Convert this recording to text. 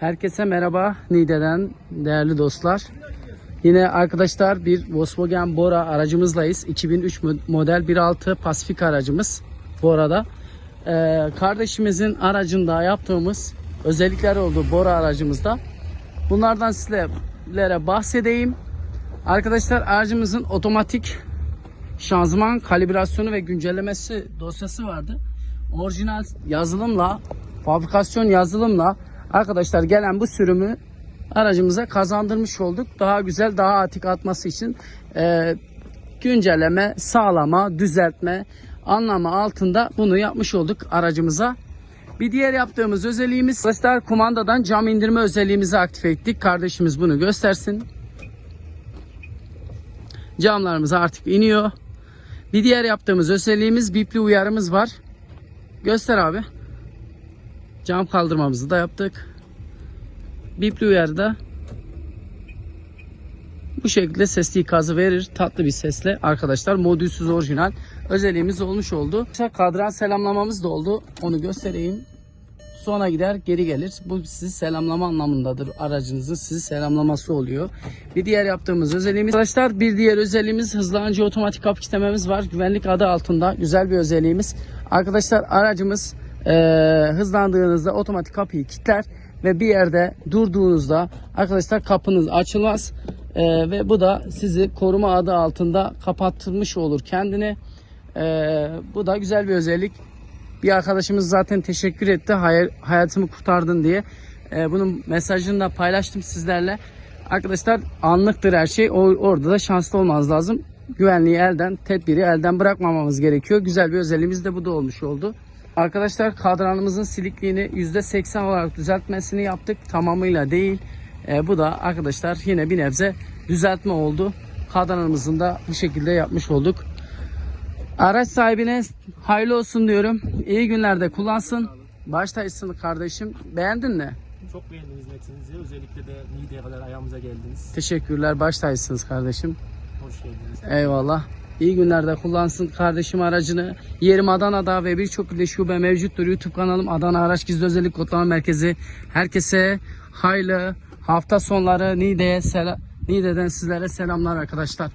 Herkese merhaba Niğde'den değerli dostlar. Yine arkadaşlar bir Volkswagen Bora aracımızlayız. 2003 mo- model 1.6 Pasifik aracımız Bora'da. Ee, kardeşimizin aracında yaptığımız özellikler oldu Bora aracımızda. Bunlardan sizlere bahsedeyim. Arkadaşlar aracımızın otomatik şanzıman kalibrasyonu ve güncellemesi dosyası vardı. Orijinal yazılımla, fabrikasyon yazılımla arkadaşlar gelen bu sürümü aracımıza kazandırmış olduk. Daha güzel, daha atik atması için e, güncelleme, sağlama, düzeltme anlamı altında bunu yapmış olduk aracımıza. Bir diğer yaptığımız özelliğimiz arkadaşlar kumandadan cam indirme özelliğimizi aktif ettik. Kardeşimiz bunu göstersin. Camlarımız artık iniyor. Bir diğer yaptığımız özelliğimiz bipli uyarımız var. Göster abi. Cam kaldırmamızı da yaptık. Bipli uyarıda bu şekilde sesli ikazı verir. Tatlı bir sesle arkadaşlar modülsüz orijinal özelliğimiz olmuş oldu. Kadran selamlamamız da oldu. Onu göstereyim. Sonra gider geri gelir. Bu sizi selamlama anlamındadır. Aracınızın sizi selamlaması oluyor. Bir diğer yaptığımız özelliğimiz arkadaşlar bir diğer özelliğimiz hızlı önce otomatik kapı kitlememiz var. Güvenlik adı altında güzel bir özelliğimiz. Arkadaşlar aracımız eee, hızlandığınızda otomatik kapıyı kilitler ve bir yerde durduğunuzda arkadaşlar kapınız açılmaz. Eee, ve bu da sizi koruma adı altında kapattırmış olur kendini. Eee, bu da güzel bir özellik. Bir arkadaşımız zaten teşekkür etti. Hay- hayatımı kurtardın diye. Ee, bunun mesajını da paylaştım sizlerle. Arkadaşlar anlıktır her şey. O, orada da şanslı olmamız lazım. Güvenliği elden, tedbiri elden bırakmamamız gerekiyor. Güzel bir özelliğimiz de bu da olmuş oldu. Arkadaşlar kadranımızın silikliğini %80 olarak düzeltmesini yaptık. Tamamıyla değil. Ee, bu da arkadaşlar yine bir nebze düzeltme oldu. Kadranımızın da bu şekilde yapmış olduk. Araç sahibine hayırlı olsun diyorum. İyi günlerde kullansın. Baş tacısın kardeşim. Beğendin mi? Çok beğendim hizmetinizi. Özellikle de Niğde'ye kadar ayağımıza geldiniz. Teşekkürler. Baş tacısınız kardeşim. Hoş geldiniz. Eyvallah. İyi günlerde kullansın kardeşim aracını. Yerim Adana'da ve birçok ilde şube mevcuttur. YouTube kanalım Adana Araç Gizli Özellik Kodlama Merkezi. Herkese hayırlı hafta sonları Niğde'ye sela Niğde'den sizlere selamlar arkadaşlar.